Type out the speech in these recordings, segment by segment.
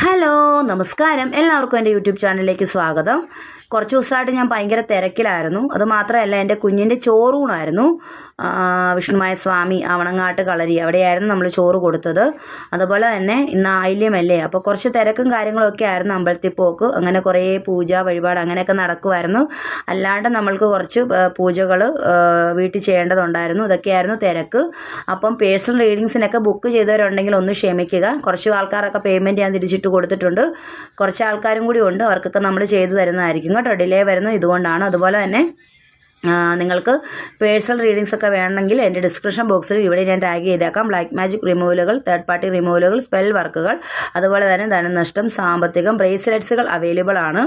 Hello നമസ്കാരം. എല്ലാവർക്കും എന്റെ യൂട്യൂബ് ചാനലിലേക്ക് സ്വാഗതം. കുറച്ച് ദിവസമായിട്ട് ഞാൻ ഭയങ്കര തിരക്കിലായിരുന്നു. അത് മാത്രമല്ല എന്റെ കുഞ്ഞിന്റെ ചോറൂണായിരുന്നു. വിഷ്ണുമായ സ്വാമി ആവണങ്ങാട്ട് കളരി അവിടെയായിരുന്നു നമ്മൾ ചോറ് കൊടുത്തത്. അതുപോലെ തന്നെ ഇന്ന് ആയില്യമല്ലേ? അപ്പോൾ കുറച്ച് തിരക്കും കാര്യങ്ങളൊക്കെ ആയിരുന്നു അമ്പലത്തിൽ പോക്ക്. അങ്ങനെ കുറേ പൂജ വഴിപാട് അങ്ങനെയൊക്കെ നടക്കുമായിരുന്നു. അല്ലാണ്ട് നമ്മൾക്ക് കുറച്ച് പൂജകൾ വീട്ടിൽ ചെയ്യേണ്ടതുണ്ടായിരുന്നു. ഇതൊക്കെയായിരുന്നു തിരക്ക്. അപ്പം പേഴ്സണൽ റീഡിങ്സിനൊക്കെ ബുക്ക് ചെയ്തവരുണ്ടെങ്കിൽ ഒന്ന് ക്ഷമിക്കുക. കുറച്ച് ആൾക്കാരൊക്കെ പേയ്മെന്റ് ഞാൻ തിരിച്ചിട്ട് കൊടുത്തിട്ടുണ്ട്. കുറച്ച് ആൾക്കാരും കൂടി ഉണ്ട്. അവർക്കൊക്കെ നമ്മൾ ചെയ്തു തരുന്നതായിരിക്കും. ഡിലേ വരുന്നത് ഇതുകൊണ്ടാണ്. അതുപോലെ തന്നെ നിങ്ങൾക്ക് പേഴ്സണൽ റീഡിങ്സ് ഒക്കെ വേണമെങ്കിൽ എന്റെ ഡിസ്ക്രിപ്ഷൻ ബോക്സിൽ ഇവിടെ ഞാൻ ടാഗ് ചെയ്തേക്കാം. ബ്ലാക്ക് മാജിക് റിമൂവലുകൾ തേർഡ് പാർട്ടി റിമൂവലുകൾ സ്പെൽ വർക്കുകൾ അതുപോലെ തന്നെ ധനനഷ്ടം സാമ്പത്തികം ബ്രേസ്ലെറ്റ്സുകൾ അവൈലബിൾ ആണ്.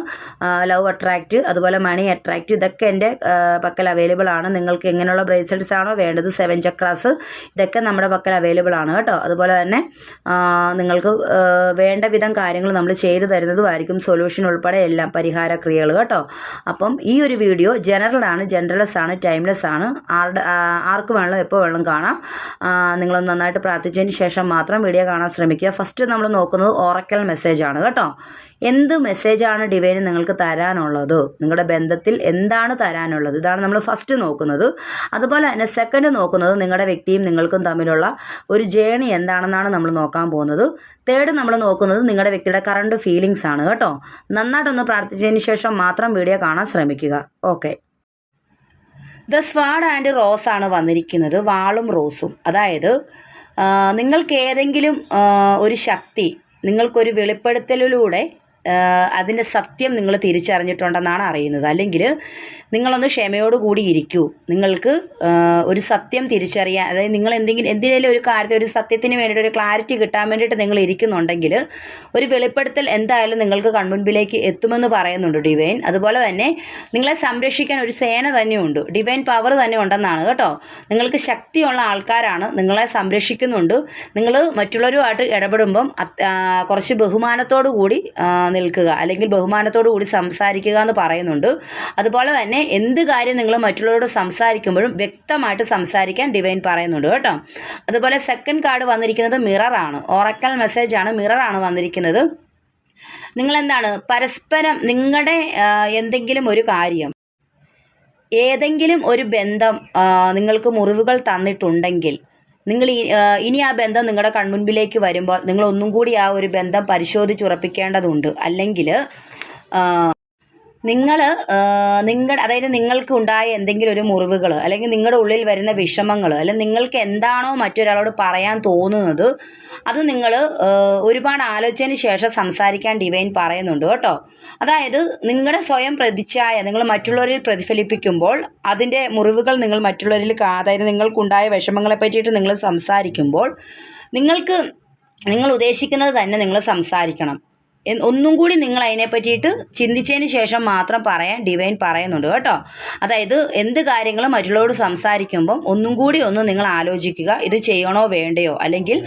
ലവ് അട്രാക്റ്റ് അതുപോലെ മണി അട്രാക്റ്റ് ഇതൊക്കെ എന്റെ പക്കൽ അവൈലബിൾ ആണ്. നിങ്ങൾക്ക് എങ്ങനെയുള്ള ബ്രേസ്ലെറ്റ്സ് ആണോ വേണ്ടത് സെവൻ ചക്രാസ് ഇതൊക്കെ നമ്മുടെ പക്കൽ അവൈലബിൾ ആണ് കേട്ടോ. അതുപോലെ തന്നെ നിങ്ങൾക്ക് വേണ്ട വിധം കാര്യങ്ങൾ നമ്മൾ ചെയ്തു തരുന്നതുമായിരിക്കും സൊല്യൂഷൻ ഉൾപ്പെടെ എല്ലാം പരിഹാര ക്രിയകൾ കേട്ടോ. അപ്പം ഈ ഒരു വീഡിയോ ജനറൽ ജനറൽലെസ് ആണ് ടൈംലെസ് ആണ്. ആരുടെ ആർക്ക് വേണമെങ്കിലും എപ്പോൾ വേണമെങ്കിലും കാണാം. നിങ്ങളൊന്ന് നന്നായിട്ട് പ്രാർത്ഥിച്ചതിന് ശേഷം മാത്രം വീഡിയോ കാണാൻ ശ്രമിക്കുക. ഫസ്റ്റ് നമ്മൾ നോക്കുന്നത് ഓറക്കൽ മെസ്സേജ് ആണ് കേട്ടോ. എന്ത് മെസ്സേജാണ് ഡിവൈന് നിങ്ങൾക്ക് തരാനുള്ളത്? നിങ്ങളുടെ ബന്ധത്തിൽ എന്താണ് തരാനുള്ളത്? ഇതാണ് നമ്മൾ ഫസ്റ്റ് നോക്കുന്നത്. അതുപോലെ തന്നെ സെക്കൻഡ് നോക്കുന്നത് നിങ്ങളുടെ വ്യക്തിയും നിങ്ങൾക്കും തമ്മിലുള്ള ഒരു ജേണി എന്താണെന്നാണ് നമ്മൾ നോക്കാൻ പോകുന്നത്. തേർഡ് നമ്മൾ നോക്കുന്നത് നിങ്ങളുടെ വ്യക്തിയുടെ കറണ്ട് ഫീലിങ്സ് ആണ് കേട്ടോ. നന്നായിട്ടൊന്ന് പ്രാർത്ഥിച്ചതിന് ശേഷം മാത്രം വീഡിയോ കാണാൻ ശ്രമിക്കുക. Okay the sword and rose ആണ് വന്നിരിക്കുന്നത് വാളും റോസും. അതായത് നിങ്ങൾക്ക് ഏതെങ്കിലും ഒരു ശക്തി നിങ്ങൾക്കൊരു വെളിപ്പെടുത്തലിലൂടെ അതിന്റെ സത്യം നിങ്ങൾ തിരിച്ചറിഞ്ഞിട്ടുണ്ടെന്നാണ് അറിയുന്നത്. അല്ലെങ്കിൽ നിങ്ങളൊന്ന് ക്ഷമയോടുകൂടി ഇരിക്കൂ. നിങ്ങൾക്ക് ഒരു സത്യം തിരിച്ചറിയാൻ അതായത് നിങ്ങൾ എന്തെങ്കിലും എന്തിനേലും ഒരു കാര്യത്തിൽ ഒരു സത്യത്തിന് വേണ്ടിയിട്ട് ഒരു ക്ലാരിറ്റി കിട്ടാൻ വേണ്ടിയിട്ട് നിങ്ങൾ ഇരിക്കുന്നുണ്ടെങ്കിൽ ഒരു വെളിപ്പെടുത്തൽ എന്തായാലും നിങ്ങൾക്ക് കൺമുൻപിലേക്ക് എത്തുമെന്ന് പറയുന്നുണ്ട് ഡിവൈൻ. അതുപോലെ തന്നെ നിങ്ങളെ സംരക്ഷിക്കാൻ ഒരു സേന തന്നെയുണ്ട്. ഡിവൈൻ പവർ തന്നെ ഉണ്ടെന്നാണ് കേട്ടോ. നിങ്ങൾക്ക് ശക്തിയുള്ള ആൾക്കാരാണ് നിങ്ങളെ സംരക്ഷിക്കുന്നുണ്ട്. നിങ്ങൾ മറ്റുള്ളവരുമായിട്ട് ഇടപെടുമ്പം കുറച്ച് ബഹുമാനത്തോടു കൂടി നിൽക്കുക അല്ലെങ്കിൽ ബഹുമാനത്തോടു കൂടി സംസാരിക്കുക എന്ന് പറയുന്നുണ്ട്. അതുപോലെ തന്നെ എന്ത് കാര്യം നിങ്ങൾ മറ്റുള്ളവരോട് സംസാരിക്കുമ്പോഴും വ്യക്തമായിട്ട് സംസാരിക്കാൻ ഡിവൈൻ പറയുന്നുണ്ട് കേട്ടോ. അതുപോലെ സെക്കൻഡ് കാർഡ് വന്നിരിക്കുന്നത് മിററാണ് ഓറക്കൽ മെസ്സേജ് ആണ് മിററാണ് വന്നിരിക്കുന്നത്. നിങ്ങളെന്താണ്? പരസ്പരം നിങ്ങളുടെ എന്തെങ്കിലും ഒരു കാര്യം ഏതെങ്കിലും ഒരു ബന്ധം നിങ്ങൾക്ക് മുറിവുകൾ തന്നിട്ടുണ്ടെങ്കിൽ നിങ്ങൾ ഇനി ആ ബന്ധം നിങ്ങളുടെ കൺമുൻപിലേക്ക് വരുമ്പോൾ നിങ്ങൾ ഒന്നും കൂടി ആ ഒരു ബന്ധം പരിശോധിച്ചുറപ്പിക്കേണ്ടതുണ്ട്. അല്ലെങ്കിൽ നിങ്ങൾ നിങ്ങളുടെ അതായത് നിങ്ങൾക്ക് ഉണ്ടായ എന്തെങ്കിലും ഒരു മുറിവുകൾ അല്ലെങ്കിൽ നിങ്ങളുടെ ഉള്ളിൽ വരുന്ന വിഷമങ്ങൾ അല്ലെങ്കിൽ നിങ്ങൾക്ക് എന്താണോ മറ്റൊരാളോട് പറയാൻ തോന്നുന്നത് അത് നിങ്ങൾ ഒരുപാട് ആലോചിച്ചതിന് ശേഷം സംസാരിക്കാൻ ഡിവൈൻ പറയുന്നുണ്ട് കേട്ടോ. അതായത് നിങ്ങളുടെ സ്വയം പ്രതിച്ഛായ നിങ്ങൾ മറ്റുള്ളവരിൽ പ്രതിഫലിപ്പിക്കുമ്പോൾ അതിന്റെ മുറിവുകൾ നിങ്ങൾ മറ്റുള്ളവരിൽ അതായത് നിങ്ങൾക്കുണ്ടായ വിഷമങ്ങളെ പറ്റിയിട്ട് നിങ്ങൾ സംസാരിക്കുമ്പോൾ നിങ്ങൾക്ക് നിങ്ങൾ ഉദ്ദേശിക്കുന്നത് തന്നെ നിങ്ങൾ സംസാരിക്കണം. ഒന്നും കൂടി നിങ്ങൾ അതിനെ പറ്റിയിട്ട് ചിന്തിച്ചതിന് ശേഷം മാത്രം പറയാൻ ഡിവൈൻ പറയുന്നുണ്ട് കേട്ടോ. അതായത് എന്ത് കാര്യങ്ങളും മറ്റുള്ളവരോട് സംസാരിക്കുമ്പം ഒന്നും കൂടി ഒന്ന് നിങ്ങൾ ആലോചിക്കുക ഇത് ചെയ്യണോ വേണ്ടയോ? അല്ലെങ്കിൽ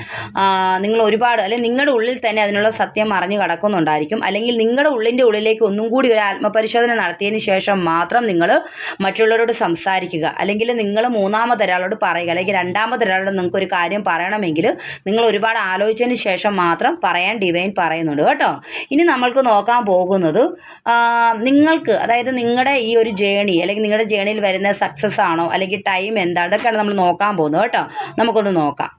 നിങ്ങൾ ഒരുപാട് അല്ലെങ്കിൽ നിങ്ങളുടെ ഉള്ളിൽ തന്നെ അതിനുള്ള സത്യം മറിഞ്ഞു കിടക്കുന്നുണ്ടായിരിക്കും. അല്ലെങ്കിൽ നിങ്ങളുടെ ഉള്ളിന്റെ ഉള്ളിലേക്ക് ഒന്നും കൂടി ഒരു ആത്മപരിശോധന നടത്തിയതിന് ശേഷം മാത്രം നിങ്ങൾ മറ്റുള്ളവരോട് സംസാരിക്കുക. അല്ലെങ്കിൽ നിങ്ങൾ മൂന്നാമതൊരാളോട് പറയുക അല്ലെങ്കിൽ രണ്ടാമതൊരാളോട് നിങ്ങൾക്ക് ഒരു കാര്യം പറയണമെങ്കിൽ നിങ്ങൾ ഒരുപാട് ആലോചിച്ചതിന് ശേഷം മാത്രം പറയാൻ ഡിവൈൻ പറയുന്നുണ്ട് കേട്ടോ. ഇനി നമ്മൾക്ക് നോക്കാൻ പോകുന്നത് നിങ്ങൾക്ക് അതായത് നിങ്ങളുടെ ഈ ഒരു ജേണി അല്ലെങ്കിൽ നിങ്ങളുടെ ജേണിയിൽ വരുന്ന സക്സസ് ആണോ അല്ലെങ്കിൽ ടൈം എന്താണ് അതൊക്കെയാണ് നമ്മൾ നോക്കാൻ പോകുന്നത് കേട്ടോ. നമുക്കൊന്ന് നോക്കാം.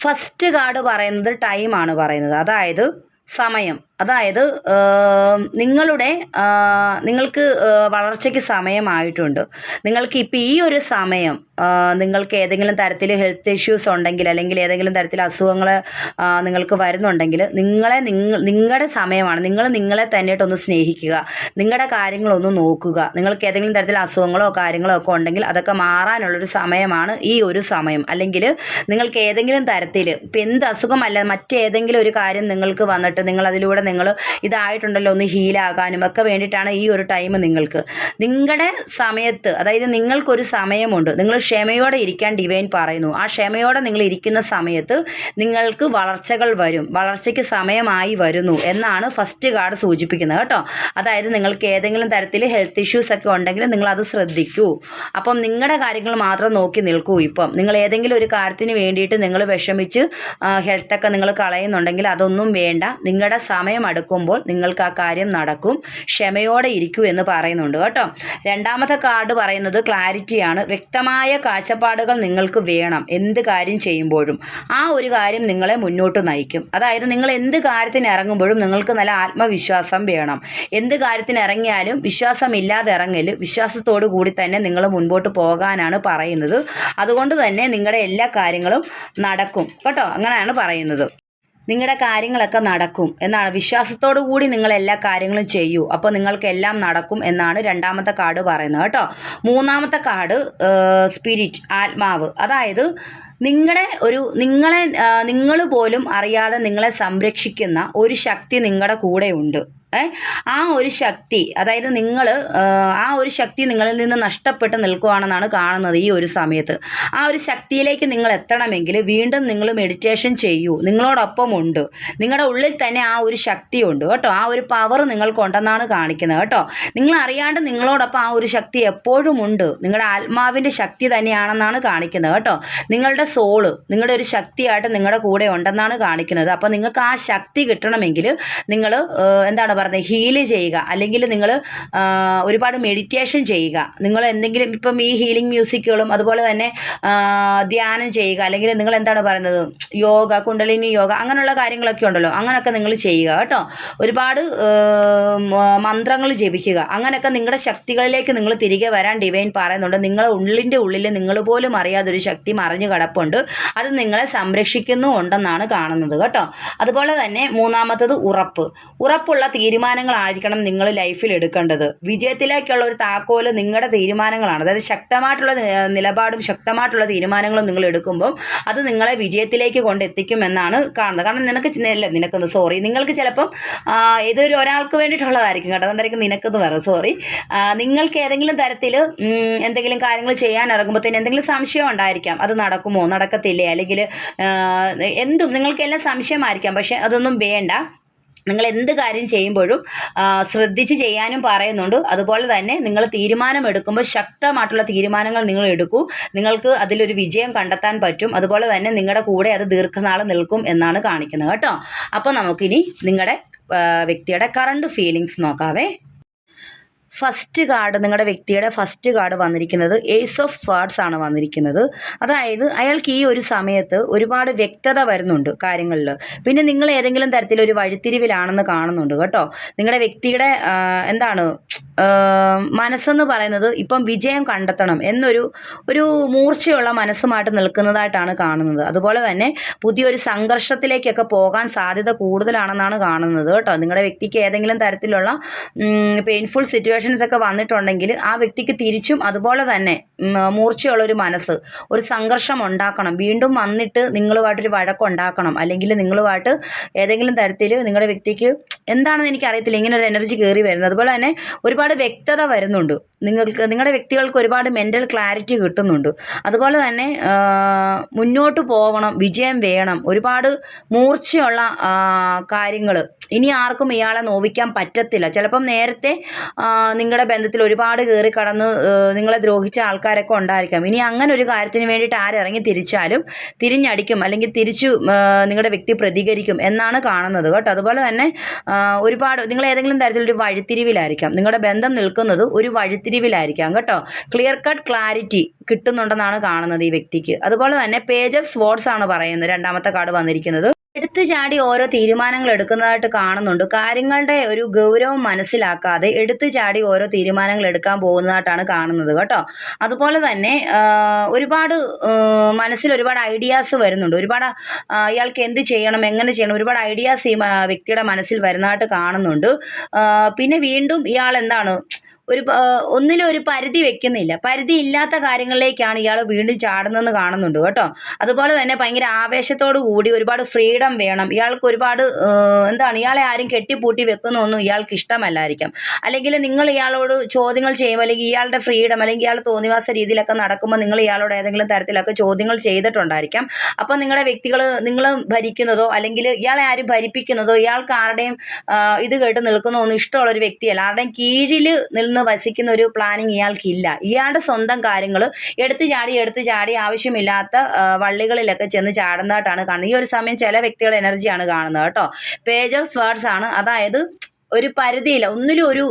ഫസ്റ്റ് കാർഡ് പറയുന്നത് ടൈമാണ് പറയുന്നത്. അതായത് സമയം. അതായത് നിങ്ങളുടെ നിങ്ങൾക്ക് വളർച്ചയ്ക്ക് സമയമായിട്ടുണ്ട്. നിങ്ങൾക്ക് ഇപ്പം ഈ ഒരു സമയം നിങ്ങൾക്ക് ഏതെങ്കിലും തരത്തിൽ ഹെൽത്ത് ഇഷ്യൂസ് ഉണ്ടെങ്കിൽ അല്ലെങ്കിൽ ഏതെങ്കിലും തരത്തിൽ അസുഖങ്ങൾ നിങ്ങൾക്ക് വരുന്നുണ്ടെങ്കിൽ നിങ്ങളെ നിങ്ങൾ നിങ്ങളുടെ സമയമാണ്. നിങ്ങൾ നിങ്ങളെ തന്നെയായിട്ടൊന്ന് സ്നേഹിക്കുക. നിങ്ങളുടെ കാര്യങ്ങളൊന്ന് നോക്കുക. നിങ്ങൾക്ക് ഏതെങ്കിലും തരത്തിൽ അസുഖങ്ങളോ കാര്യങ്ങളോ ഒക്കെ ഉണ്ടെങ്കിൽ അതൊക്കെ മാറാനുള്ളൊരു സമയമാണ് ഈ ഒരു സമയം. അല്ലെങ്കിൽ നിങ്ങൾക്ക് ഏതെങ്കിലും തരത്തിൽ ഇപ്പം എന്ത് അസുഖമല്ല മറ്റേതെങ്കിലും ഒരു കാര്യം നിങ്ങൾക്ക് വന്നിട്ട് നിങ്ങൾ അതിലൂടെ നിങ്ങൾ ഇതായിട്ടുണ്ടല്ലോ ഒന്ന് ഹീലാകാനും ഒക്കെ വേണ്ടിയിട്ടാണ് ഈ ഒരു ടൈം നിങ്ങൾക്ക്. നിങ്ങളുടെ സമയത്ത് അതായത് നിങ്ങൾക്കൊരു സമയമുണ്ട് നിങ്ങൾ ക്ഷമയോടെ ഇരിക്കാൻ ഡിവൈൻ പറയുന്നു. ആ ക്ഷമയോടെ നിങ്ങൾ ഇരിക്കുന്ന സമയത്ത് നിങ്ങൾക്ക് വളർച്ചകൾ വരും വളർച്ചയ്ക്ക് സമയമായി വരുന്നു എന്നാണ് ഫസ്റ്റ് കാർഡ് സൂചിപ്പിക്കുന്നത് കേട്ടോ. അതായത് നിങ്ങൾക്ക് ഏതെങ്കിലും തരത്തിൽ ഹെൽത്ത് ഇഷ്യൂസ് ഒക്കെ ഉണ്ടെങ്കിൽ നിങ്ങൾ അത് ശ്രദ്ധിക്കൂ. അപ്പം നിങ്ങളുടെ കാര്യങ്ങൾ മാത്രം നോക്കി നിൽക്കൂ ഇപ്പം. നിങ്ങൾ ഏതെങ്കിലും ഒരു കാര്യത്തിന് വേണ്ടിയിട്ട് നിങ്ങൾ വിഷമിച്ച് ഹെൽത്തൊക്കെ നിങ്ങൾ കളയുന്നുണ്ടെങ്കിൽ അതൊന്നും വേണ്ട. നിങ്ങളുടെ സമയം അടുക്കുമ്പോൾ നിങ്ങൾക്ക് ആ കാര്യം നടക്കും. ക്ഷമയോടെ ഇരിക്കൂ എന്ന് പറയുന്നുണ്ട് കേട്ടോ. രണ്ടാമത്തെ കാർഡ് പറയുന്നത് ക്ലാരിറ്റിയാണ്. വ്യക്തമായ കാഴ്ചപ്പാടുകൾ നിങ്ങൾക്ക് വേണം എന്ത് കാര്യം ചെയ്യുമ്പോഴും. ആ ഒരു കാര്യം നിങ്ങളെ മുന്നോട്ട് നയിക്കും. അതായത് നിങ്ങൾ എന്ത് കാര്യത്തിന് ഇറങ്ങുമ്പോഴും നിങ്ങൾക്ക് നല്ല ആത്മവിശ്വാസം വേണം. എന്ത് കാര്യത്തിന് ഇറങ്ങിയാലും വിശ്വാസമില്ലാതെ ഇറങ്ങൽ വിശ്വാസത്തോടു കൂടി തന്നെ നിങ്ങൾ മുൻപോട്ട് പോകാനാണ് പറയുന്നത്. അതുകൊണ്ട് തന്നെ നിങ്ങളുടെ എല്ലാ കാര്യങ്ങളും നടക്കും. കേട്ടോ അങ്ങനെയാണ് പറയുന്നത്. നിങ്ങളുടെ കാര്യങ്ങളൊക്കെ നടക്കും എന്നാണ്. വിശ്വാസത്തോടു കൂടി നിങ്ങൾ എല്ലാ കാര്യങ്ങളും ചെയ്യൂ. അപ്പോൾ നിങ്ങൾക്ക് എല്ലാം നടക്കും എന്നാണ് രണ്ടാമത്തെ കാർഡ് പറയുന്നത് കേട്ടോ. മൂന്നാമത്തെ കാർഡ് സ്പിരിറ്റ് ആത്മാവ്. അതായത് നിങ്ങളുടെ ഒരു നിങ്ങളെ നിങ്ങൾ പോലും അറിയാതെ നിങ്ങളെ സംരക്ഷിക്കുന്ന ഒരു ശക്തി നിങ്ങളുടെ കൂടെ ഉണ്ട്. ഏ ആ ഒരു ശക്തി അതായത് നിങ്ങൾ ആ ഒരു ശക്തി നിങ്ങളിൽ നിന്ന് നഷ്ടപ്പെട്ട് നിൽക്കുവാണെന്നാണ് കാണുന്നത് ഈ ഒരു സമയത്ത്. ആ ഒരു ശക്തിയിലേക്ക് നിങ്ങൾ എത്തണമെങ്കിൽ വീണ്ടും നിങ്ങൾ മെഡിറ്റേഷൻ ചെയ്യൂ. നിങ്ങളോടൊപ്പം ഉണ്ട്. നിങ്ങളുടെ ഉള്ളിൽ തന്നെ ആ ഒരു ശക്തിയുണ്ട് കേട്ടോ. ആ ഒരു പവർ നിങ്ങൾക്കുണ്ടെന്നാണ് കാണിക്കുന്നത് കേട്ടോ. നിങ്ങൾ അറിയാണ്ട് നിങ്ങളോടൊപ്പം ആ ഒരു ശക്തി എപ്പോഴും ഉണ്ട്. നിങ്ങളുടെ ആത്മാവിന്റെ ശക്തി തന്നെയാണെന്നാണ് കാണിക്കുന്നത് കേട്ടോ. നിങ്ങളുടെ സോൾ നിങ്ങളുടെ ഒരു ശക്തിയായിട്ട് നിങ്ങളുടെ കൂടെ ഉണ്ടെന്നാണ് കാണിക്കുന്നത്. അപ്പോൾ നിങ്ങൾക്ക് ആ ശക്തി കിട്ടണമെങ്കിൽ നിങ്ങൾ എന്താണ് പറയുന്നത് ഹീൽ ചെയ്യുക. അല്ലെങ്കിൽ നിങ്ങൾ ഒരുപാട് മെഡിറ്റേഷൻ ചെയ്യുക. നിങ്ങൾ എന്തെങ്കിലും ഇപ്പം ഈ ഹീലിംഗ് മ്യൂസിക്കുകളും അതുപോലെ തന്നെ ധ്യാനം ചെയ്യുക. അല്ലെങ്കിൽ നിങ്ങൾ എന്താണ് പറയുന്നത്? യോഗ കുണ്ടലിനി യോഗ അങ്ങനെയുള്ള കാര്യങ്ങളൊക്കെ ഉണ്ടല്ലോ. അങ്ങനെയൊക്കെ നിങ്ങൾ ചെയ്യുക കേട്ടോ. ഒരുപാട് മന്ത്രങ്ങൾ ജപിക്കുക. അങ്ങനെയൊക്കെ നിങ്ങളുടെ ശക്തികളിലേക്ക് നിങ്ങൾ തിരികെ വരാൻ ഡിവൈൻ പറയുന്നുണ്ട്. നിങ്ങളുടെ ഉള്ളിന്റെ ഉള്ളിൽ നിങ്ങൾ പോലും അറിയാതൊരു ശക്തി മറിഞ്ഞു കിടപ്പുണ്ട്. അത് നിങ്ങളെ സംരക്ഷിക്കുന്നുണ്ടെന്നാണ് കാണുന്നത് കേട്ടോ. അതുപോലെ തന്നെ മൂന്നാമത്തത് ഉറപ്പ്. ഉറപ്പുള്ള തീരുമാനങ്ങളായിരിക്കണം നിങ്ങൾ ലൈഫിൽ എടുക്കേണ്ടത്. വിജയത്തിലേക്കുള്ള ഒരു താക്കോൽ നിങ്ങളുടെ തീരുമാനങ്ങളാണ്. അതായത് ശക്തമായിട്ടുള്ള നിലപാടും ശക്തമായിട്ടുള്ള തീരുമാനങ്ങളും നിങ്ങൾ എടുക്കുമ്പോൾ അത് നിങ്ങളെ വിജയത്തിലേക്ക് കൊണ്ടെത്തിക്കും എന്നാണ് കാണുന്നത്. കാരണം നിനക്ക് അല്ല നിനക്കൊന്ന് സോറി നിങ്ങൾക്ക് ചിലപ്പം ഏതൊരു ഒരാൾക്ക് വേണ്ടിയിട്ടുള്ളതായിരിക്കും കേട്ടോ. അതുകൊണ്ടായിരിക്കും നിനക്കെന്ന് പറയാം സോറി നിങ്ങൾക്ക് ഏതെങ്കിലും തരത്തിൽ എന്തെങ്കിലും കാര്യങ്ങൾ ചെയ്യാൻ ഇറങ്ങുമ്പോഴത്തേന് എന്തെങ്കിലും സംശയം ഉണ്ടായിരിക്കാം. അത് നടക്കുമോ? നടക്കത്തില്ലേ? അല്ലെങ്കിൽ എന്തും. നിങ്ങൾക്ക് എല്ലാം സംശയമായിരിക്കാം. പക്ഷെ അതൊന്നും വേണ്ട. നിങ്ങൾ എന്ത് കാര്യം ചെയ്യുമ്പോഴും ശ്രദ്ധിച്ച് ചെയ്യാനും പറയുന്നുണ്ട്. അതുപോലെ തന്നെ നിങ്ങൾ തീരുമാനം എടുക്കുമ്പോൾ ശക്തമായിട്ടുള്ള തീരുമാനങ്ങൾ നിങ്ങൾ എടുക്കൂ. നിങ്ങൾക്ക് അതിലൊരു വിജയം കണ്ടെത്താൻ പറ്റും. അതുപോലെ തന്നെ നിങ്ങളുടെ കൂടെ അത് ദീർഘനാൾ നിൽക്കും എന്നാണ് കാണിക്കുന്നത് കേട്ടോ. അപ്പോൾ നമുക്കിനി നിങ്ങളുടെ വ്യക്തിയുടെ കറണ്ട് ഫീലിങ്സ് നോക്കാവേ. ഫസ്റ്റ് കാർഡ് നിങ്ങളുടെ വ്യക്തിയുടെ ഫസ്റ്റ് കാർഡ് വന്നിരിക്കുന്നത് ഏസ് ഓഫ് സ്വാർഡ്സ് ആണ് വന്നിരിക്കുന്നത്. അതായത് അയാൾക്ക് ഈ ഒരു സമയത്ത് ഒരുപാട് വ്യക്തത വരുന്നുണ്ട് കാര്യങ്ങളിൽ പിന്നെ നിങ്ങൾ ഏതെങ്കിലും തരത്തിൽ ഒരു വഴിത്തിരിവിലാണെന്ന് കാണുന്നുണ്ട് കേട്ടോ. നിങ്ങളുടെ വ്യക്തിയുടെ എന്താണ് മനസ്സെന്ന് പറയുന്നത് ഇപ്പം വിജയം കണ്ടെത്തണം എന്നൊരു ഒരു മൂർച്ചയുള്ള മനസ്സുമായിട്ട് നിൽക്കുന്നതായിട്ടാണ് കാണുന്നത്. അതുപോലെ തന്നെ പുതിയൊരു സംഘർഷത്തിലേക്കൊക്കെ പോകാൻ സാധ്യത കൂടുതലാണെന്നാണ് കാണുന്നത് കേട്ടോ. നിങ്ങളുടെ വ്യക്തിക്ക് ഏതെങ്കിലും തരത്തിലുള്ള പെയിൻഫുൾ സിറ്റുവേഷൻസ് ഒക്കെ വന്നിട്ടുണ്ടെങ്കിൽ ആ വ്യക്തിക്ക് തിരിച്ചും അതുപോലെ തന്നെ മൂർച്ചയുള്ള ഒരു മനസ്സ് ഒരു സംഘർഷം ഉണ്ടാക്കണം. വീണ്ടും വന്നിട്ട് നിങ്ങളുമായിട്ടൊരു വഴക്കുണ്ടാക്കണം അല്ലെങ്കിൽ നിങ്ങളുമായിട്ട് ഏതെങ്കിലും തരത്തിൽ നിങ്ങളുടെ വ്യക്തിക്ക് എന്താണെന്ന് എനിക്കറിയത്തില്ല. ഇങ്ങനെ ഒരു എനർജി കയറി വരുന്നത്. അതുപോലെ തന്നെ ഒരുപാട് വ്യക്തത വരുന്നുണ്ട്. നിങ്ങൾക്ക് നിങ്ങളുടെ വ്യക്തികൾക്ക് ഒരുപാട് മെന്റൽ ക്ലാരിറ്റി കിട്ടുന്നുണ്ട്. അതുപോലെ തന്നെ മുന്നോട്ട് പോകണം വിജയം വേണം ഒരുപാട് മൂർച്ചയുള്ള കാര്യങ്ങൾ ഇനി ആർക്കും ഇയാളെ നോവിക്കാൻ പറ്റത്തില്ല. ചിലപ്പം നേരത്തെ നിങ്ങളുടെ ബന്ധത്തിൽ ഒരുപാട് കയറി കടന്ന് നിങ്ങളെ ദ്രോഹിച്ച ആൾക്കാരൊക്കെ ഉണ്ടായിരിക്കാം. ഇനി അങ്ങനെ ഒരു കാര്യത്തിന് വേണ്ടിയിട്ട് ആരിറങ്ങി തിരിച്ചാലും തിരിഞ്ഞടിക്കും അല്ലെങ്കിൽ തിരിച്ചു നിങ്ങളുടെ വ്യക്തി പ്രതികരിക്കും എന്നാണ് കാണുന്നത് കേട്ടോ. അതുപോലെ തന്നെ ഒരുപാട് നിങ്ങൾ ഏതെങ്കിലും തരത്തിലൊരു വഴിത്തിരിവിലായിരിക്കാം. നിങ്ങളുടെ ബന്ധം നിൽക്കുന്നത് ഒരു വഴിത്തിരിവിലായിരിക്കാം കേട്ടോ. ക്ലിയർ കട്ട് ക്ലാരിറ്റി കിട്ടുന്നുണ്ടെന്നാണ് കാണുന്നത് ഈ വ്യക്തിക്ക്. അതുപോലെ തന്നെ പേജ് ഓഫ് സ്പോർട്സ് ആണ് പറയുന്നത് രണ്ടാമത്തെ കാർഡ് വന്നിരിക്കുന്നത്. എടുത്തു ചാടി ഓരോ തീരുമാനങ്ങൾ എടുക്കുന്നതായിട്ട് കാണുന്നുണ്ട്. കാര്യങ്ങളുടെ ഒരു ഗൗരവം മനസ്സിലാക്കാതെ എടുത്തു ചാടി ഓരോ തീരുമാനങ്ങൾ എടുക്കാൻ പോകുന്നതായിട്ടാണ് കാണുന്നത് കേട്ടോ. അതുപോലെ തന്നെ ഒരുപാട് മനസ്സിൽ ഒരുപാട് ഐഡിയാസ് വരുന്നുണ്ട്. ഒരുപാട് ഇയാൾക്ക് എന്ത് ചെയ്യണം എങ്ങനെ ചെയ്യണം ഒരുപാട് ഐഡിയാസ് ഈ വ്യക്തിയുടെ മനസ്സിൽ വരുന്നതായിട്ട് കാണുന്നുണ്ട്. പിന്നെ വീണ്ടും ഇയാൾ എന്താണ് ഒരു ഒന്നിനും ഒരു പരിധി വെക്കുന്നില്ല. പരിധി ഇല്ലാത്ത കാര്യങ്ങളിലേക്കാണ് ഇയാൾ വീണ്ടും ചാടുന്നതെന്ന് കാണുന്നുണ്ട് കേട്ടോ. അതുപോലെ തന്നെ ഭയങ്കര ആവേശത്തോടു കൂടി ഒരുപാട് ഫ്രീഡം വേണം. ഇയാൾക്ക് ഒരുപാട് എന്താണ് ഇയാളെ ആരും കെട്ടിപ്പൂട്ടി വെക്കുന്നൊന്നും ഇയാൾക്ക് ഇഷ്ടമല്ലായിരിക്കാം. അല്ലെങ്കിൽ നിങ്ങൾ ഇയാളോട് ചോദ്യങ്ങൾ ചെയ്യുമ്പോൾ അല്ലെങ്കിൽ ഇയാളുടെ ഫ്രീഡം അല്ലെങ്കിൽ ഇയാൾ തോന്നിവാസ രീതിയിലൊക്കെ നടക്കുമ്പോൾ നിങ്ങൾ ഇയാളോട് ഏതെങ്കിലും തരത്തിലൊക്കെ ചോദ്യങ്ങൾ ചെയ്തിട്ടുണ്ടായിരിക്കാം. അപ്പം നിങ്ങളുടെ വ്യക്തികൾ നിങ്ങൾ ഭരിക്കുന്നതോ അല്ലെങ്കിൽ ഇയാളെ ആരും ഭരിപ്പിക്കുന്നതോ ഇയാൾക്ക് ആരുടെയും ഇത് കേട്ട് നിൽക്കുന്നോ ഒന്നും ഇഷ്ടമുള്ള ഒരു വ്യക്തിയല്ല. ആരുടെയും കീഴിൽ നിന്ന് വസിക്കുന്ന ഒരു പ്ലാനിങ് ഇയാൾക്കില്ല. ഇയാളുടെ സ്വന്തം കാര്യങ്ങൾ എടുത്തു ചാടി എടുത്തു ചാടി ആവശ്യമില്ലാത്ത വള്ളികളിലൊക്കെ ചെന്ന് ചാടുന്നതായിട്ടാണ് കാണുന്നത്. ഈ ഒരു സമയം ചില വ്യക്തികളുടെ എനർജിയാണ് കാണുന്നത് കേട്ടോ. പേജ് ഓഫ് സ്വേർഡ്സ് ആണ്. അതായത് ഒരു പരിധിയില്ല. ഒന്നിലും ഒരു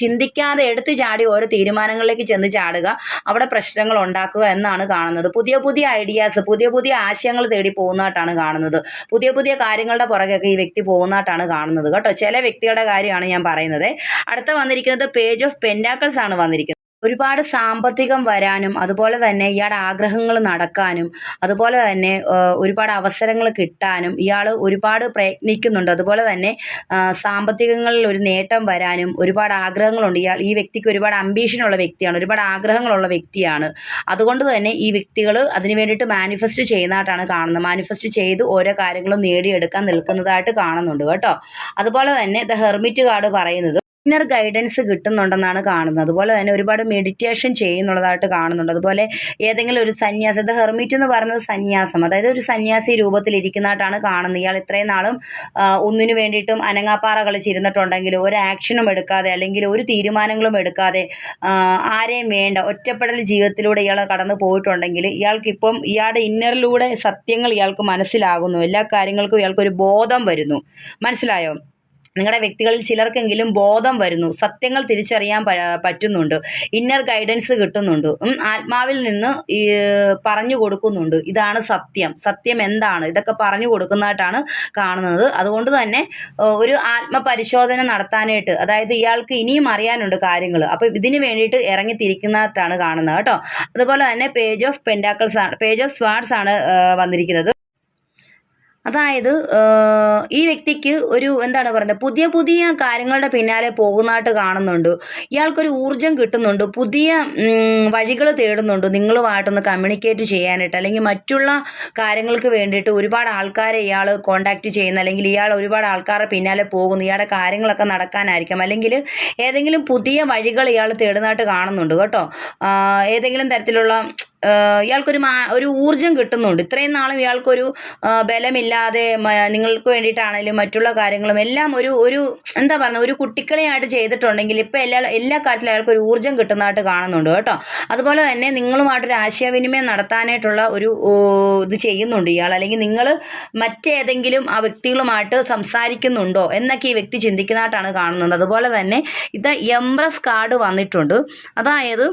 ചിന്തിക്കാതെ എടുത്തു ചാടി ഓരോ തീരുമാനങ്ങളിലേക്ക് ചെന്ന് ചാടുക അവിടെ പ്രശ്നങ്ങൾ ഉണ്ടാക്കുക എന്നാണ് കാണുന്നത്. പുതിയ പുതിയ ഐഡിയാസ് പുതിയ പുതിയ ആശയങ്ങൾ തേടി പോകുന്നതായിട്ടാണ് കാണുന്നത്. പുതിയ പുതിയ കാര്യങ്ങളുടെ പുറകെയൊക്കെ ഈ വ്യക്തി പോകുന്നതായിട്ടാണ് കാണുന്നത്. കേട്ടോ? ചില വ്യക്തികളുടെ കാര്യമാണ് ഞാൻ പറയുന്നത്. അടുത്ത വന്നിരിക്കുന്നത് പേജ് ഓഫ് പെൻഡാക്കിൾസ് ആണ് വന്നിരിക്കുന്നത്. ഒരുപാട് സാമ്പത്തികം വരാനും അതുപോലെ തന്നെ ഇയാളുടെ ആഗ്രഹങ്ങൾ നടക്കാനും അതുപോലെ തന്നെ ഒരുപാട് അവസരങ്ങൾ കിട്ടാനും ഇയാൾ ഒരുപാട് പ്രയത്നിക്കുന്നുണ്ട്. അതുപോലെ തന്നെ സാമ്പത്തികങ്ങളിൽ ഒരു നേട്ടം വരാനും ഒരുപാട് ആഗ്രഹങ്ങളുണ്ട്. ഇയാൾ ഈ വ്യക്തിക്ക് ഒരുപാട് അംബീഷനുള്ള വ്യക്തിയാണ് ഒരുപാട് ആഗ്രഹങ്ങളുള്ള വ്യക്തിയാണ്. അതുകൊണ്ട് തന്നെ ഈ വ്യക്തികൾ അതിനു വേണ്ടിയിട്ട് മാനിഫെസ്റ്റ് ചെയ്യുന്നതായിട്ടാണ് കാണുന്നത്. മാനിഫെസ്റ്റ് ചെയ്ത് ഓരോ കാര്യങ്ങളും നേടിയെടുക്കാൻ നിൽക്കുന്നതായിട്ട് കാണുന്നുണ്ട് കേട്ടോ. അതുപോലെ തന്നെ ദ ഹെർമിറ്റ് കാർഡ് പറയുന്നത് ഇന്നർ ഗൈഡൻസ് കിട്ടുന്നുണ്ടെന്നാണ് കാണുന്നത്. അതുപോലെ തന്നെ ഒരുപാട് മെഡിറ്റേഷൻ ചെയ്യുന്നുള്ളതായിട്ട് കാണുന്നുണ്ട്. അതുപോലെ ഏതെങ്കിലും ഒരു സന്യാസം ഇത് ഹെർമിറ്റ് എന്ന് പറയുന്നത് സന്യാസം അതായത് ഒരു സന്യാസി രൂപത്തിൽ ഇരിക്കുന്നതായിട്ടാണ് കാണുന്നത്. ഇയാൾ ഇത്രയും നാളും ഒന്നിനു വേണ്ടിയിട്ടും അനങ്ങാപ്പാറ കളിച്ചിരുന്നിട്ടുണ്ടെങ്കിൽ ഒരു ആക്ഷനും എടുക്കാതെ അല്ലെങ്കിൽ ഒരു തീരുമാനങ്ങളും എടുക്കാതെ ആരെയും വേണ്ട ഒറ്റപ്പെടൽ ജീവിതത്തിലൂടെ ഇയാൾ കടന്നു പോയിട്ടുണ്ടെങ്കിൽ ഇയാൾക്കിപ്പം ഇയാളുടെ ഇന്നറിലൂടെ സത്യങ്ങൾ ഇയാൾക്ക് മനസ്സിലാകുന്നു. എല്ലാ കാര്യങ്ങൾക്കും ഇയാൾക്കൊരു ബോധം വരുന്നു. മനസ്സിലായോ? നിങ്ങളുടെ വ്യക്തികളിൽ ചിലർക്കെങ്കിലും ബോധം വരുന്നു. സത്യങ്ങൾ തിരിച്ചറിയാൻ പറ്റുന്നുണ്ട്. ഇന്നർ ഗൈഡൻസ് കിട്ടുന്നുണ്ട്. ആത്മാവിൽ നിന്ന് പറഞ്ഞു കൊടുക്കുന്നുണ്ട്. ഇതാണ് സത്യം. സത്യം എന്താണ്? ഇതൊക്കെ പറഞ്ഞു കൊടുക്കുന്നതായിട്ടാണ് കാണുന്നത്. അതുകൊണ്ട് തന്നെ ഒരു ആത്മപരിശോധന നടത്താനായിട്ട് അതായത് ഇയാൾക്ക് ഇനിയും അറിയാനുണ്ട് കാര്യങ്ങൾ അപ്പോൾ ഇതിന് വേണ്ടിയിട്ട് ഇറങ്ങിത്തിരിക്കുന്നതായിട്ടാണ് കാണുന്നത് കേട്ടോ. അതുപോലെ തന്നെ പേജ് ഓഫ് പെൻഡാക്കിൾസ് ആണ് പേജ് ഓഫ് സ്വാർഡ്സ് ആണ് വന്നിരിക്കുന്നത്. അതായത് ഈ വ്യക്തിക്ക് ഒരു എന്താണ് പറയുന്നത് പുതിയ പുതിയ കാര്യങ്ങളുടെ പിന്നാലെ പോകുന്നതായിട്ട് കാണുന്നുണ്ട്. ഇയാൾക്കൊരു ഊർജം കിട്ടുന്നുണ്ട്. പുതിയ വഴികൾ തേടുന്നുണ്ട്. നിങ്ങളുമായിട്ടൊന്ന് കമ്മ്യൂണിക്കേറ്റ് ചെയ്യാനായിട്ട്. അല്ലെങ്കിൽ മറ്റുള്ള കാര്യങ്ങൾക്ക് വേണ്ടിയിട്ട് ഒരുപാട് ആൾക്കാരെ ഇയാൾ കോണ്ടാക്ട് ചെയ്യുന്ന അല്ലെങ്കിൽ ഇയാൾ ഒരുപാട് ആൾക്കാരുടെ പിന്നാലെ പോകുന്നു. ഇയാളുടെ കാര്യങ്ങളൊക്കെ നടക്കാനായിരിക്കും. അല്ലെങ്കിൽ ഏതെങ്കിലും പുതിയ വഴികൾ ഇയാൾ തേടുന്നതായിട്ട് കാണുന്നുണ്ട് കേട്ടോ. ഏതെങ്കിലും തരത്തിലുള്ള ഇയാൾക്കൊരു ഒരു ഊർജം കിട്ടുന്നുണ്ട്. ഇത്രയും നാളും ഇയാൾക്കൊരു ആഹ് മ- നിങ്ങൾക്ക് വേണ്ടിയിട്ടാണെങ്കിലും മറ്റുള്ള കാര്യങ്ങളും എല്ലാം ഒരു ഒരു എന്താ പറയുക ഒരു കുട്ടിക്കളിയായിട്ട് ചെയ്തിട്ടുണ്ടെങ്കിൽ ഇപ്പം എല്ലാ എല്ലാ കാര്യത്തിലും അയാൾക്ക് ഒരു ഊർജം കിട്ടുന്നതായിട്ട് കാണുന്നുണ്ട് കേട്ടോ. അതുപോലെ തന്നെ നിങ്ങളുമായിട്ടൊരു ആശയവിനിമയം നടത്താനായിട്ടുള്ള ഒരു ഇത് ചെയ്യുന്നുണ്ട് ഇയാൾ. അല്ലെങ്കിൽ നിങ്ങൾ മറ്റേതെങ്കിലും ആ വ്യക്തികളുമായിട്ട് സംസാരിക്കുന്നുണ്ടോ എന്നൊക്കെ ഈ വ്യക്തി ചിന്തിക്കുന്നതായിട്ടാണ് കാണുന്നത്. അതുപോലെ തന്നെ ഇത് എംബ്രസ് കാർഡ് വന്നിട്ടുണ്ട്. അതായത്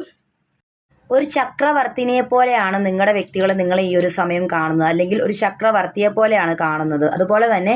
ഒരു ചക്രവർത്തിനിയെ പോലെയാണ് നിങ്ങളുടെ വ്യക്തികൾ നിങ്ങൾ ഈ ഒരു സമയം കാണുന്നത്. അല്ലെങ്കിൽ ഒരു ചക്രവർത്തിയെ പോലെയാണ് കാണുന്നത്. അതുപോലെ തന്നെ